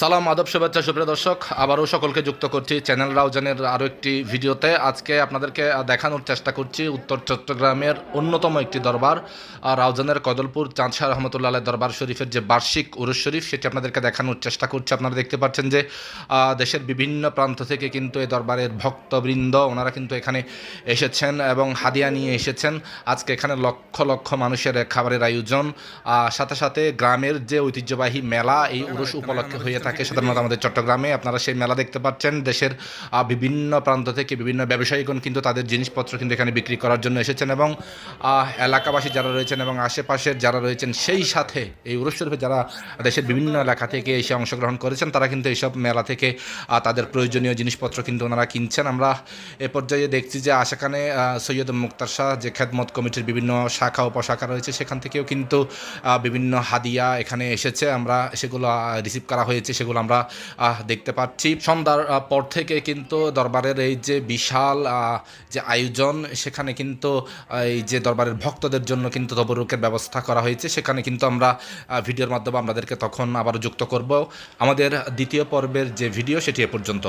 সালাম, আদব, শুভেচ্ছা, সুপ্রিয় দর্শক, আবারও সকলকে যুক্ত করছি চ্যানেল রাউজানের আরও একটি ভিডিওতে। আজকে আপনাদেরকে দেখানোর চেষ্টা করছি উত্তর চট্টগ্রামের অন্যতম একটি দরবার রাউজানের কদলপুর চাঁদশাহ রহমতুল্লাহ দরবার শরীফের যে বার্ষিক উরুস শরীফ, সেটি আপনাদেরকে দেখানোর চেষ্টা করছি। আপনারা দেখতে পাচ্ছেন যে দেশের বিভিন্ন প্রান্ত থেকে কিন্তু এই দরবারের ভক্তবৃন্দ, ওনারা কিন্তু এখানে এসেছেন এবং হাদিয়া নিয়ে এসেছেন। আজকে এখানে লক্ষ লক্ষ মানুষের খাবারের আয়োজন। সাথে সাথে গ্রামের যে ঐতিহ্যবাহী মেলা, এই উরুস উপলক্ষে হয়ে থাকে সাধারণত আমাদের চট্টগ্রামে। আপনারা সেই মেলা দেখতে পাচ্ছেন। দেশের বিভিন্ন প্রান্ত থেকে বিভিন্ন ব্যবসায়ীগণ কিন্তু তাদের জিনিসপত্র কিন্তু এখানে বিক্রি করার জন্য এসেছেন এবং এলাকাবাসী যারা রয়েছেন এবং আশেপাশের যারা রয়েছেন, সেই সাথে এই উরুস যারা দেশের বিভিন্ন এলাকা থেকে এসে অংশগ্রহণ করেছেন, তারা কিন্তু এইসব মেলা থেকে তাদের প্রয়োজনীয় জিনিসপত্র কিন্তু ওনারা কিনছেন। আমরা এ পর্যায়ে দেখছি যে আশাখানে সৈয়দ মুক্তার শাহ যে খেদমত কমিটির বিভিন্ন শাখা, উপশাখা রয়েছে, সেখান থেকেও কিন্তু বিভিন্ন হাদিয়া এখানে এসেছে। আমরা সেগুলো রিসিভ করা হয়েছে। সেগুলো আমরা দেখতে পাচ্ছি। সন্ধ্যার পর থেকে কিন্তু দরবারের এই যে বিশাল যে আয়োজন, সেখানে কিন্তু এই যে দরবারের ভক্তদের জন্য কিন্তু তবরুকের ব্যবস্থা করা হয়েছে। সেখানে কিন্তু আমরা ভিডিওর মাধ্যমে আপনাদেরকে তখন আবার যুক্ত করব। আমাদের দ্বিতীয় পর্বের যে ভিডিও, সেটি এ পর্যন্ত।